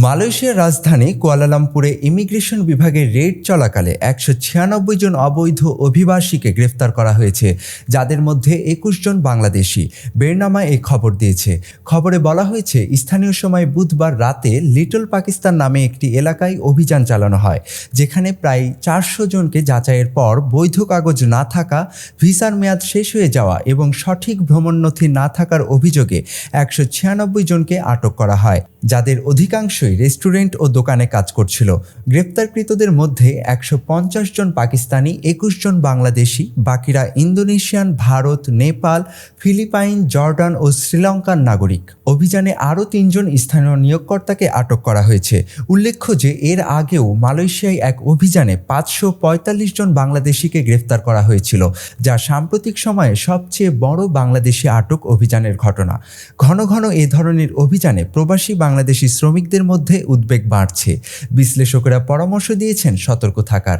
মালয়েশিয়ার রাজধানী কুয়ালালামপুরে ইমিগ্রেশন বিভাগের রেড চলাকালে একশো ছিয়ানব্বই জন অবৈধ অভিবাসীকে গ্রেফতার করা হয়েছে, যাদের মধ্যে একুশ জন বাংলাদেশি। বেরনামা এই খবর দিয়েছে। খবরে বলা হয়েছে, স্থানীয় সময় বুধবার রাতে লিটল পাকিস্তান নামে একটি এলাকায় অভিযান চালানো হয়, যেখানে প্রায় চারশো জনকে যাচাইয়ের পর বৈধ কাগজ না থাকা, ভিসার মেয়াদ শেষ হয়ে যাওয়া এবং সঠিক ভ্রমণ নথি না থাকার অভিযোগে একশো ছিয়ানব্বই জনকে আটক করা হয়। যাদের অধিকাংশই রেস্টুরেন্ট ও দোকানে কাজ করছিল। গ্রেপ্তারকৃতদের মধ্যে একশো পঞ্চাশ জন পাকিস্তানি, একুশ জন বাংলাদেশি, বাকিরা Indonesian, Bharat, Nepal, Philippine, Jordan ও শ্রীলঙ্কার নাগরিক। অভিযানে আরও তিনজন স্থানীয় নিয়োগকর্তাকে আটক করা হয়েছে। উল্লেখ্য যে এর আগেও মালয়েশিয়ায় এক অভিযানে পাঁচশো পঁয়তাল্লিশ জন বাংলাদেশিকে গ্রেফতার করা হয়েছিল, যা সাম্প্রতিক সময়ে সবচেয়ে বড় বাংলাদেশি আটক অভিযানের ঘটনা। ঘন ঘন এ ধরনের অভিযানে প্রবাসী বাংলাদেশি শ্রমিকদের মধ্যে উদ্বেগ বাড়ছে। বিশ্লেষকেরা পরামর্শ দিয়েছেন সতর্ক থাকার।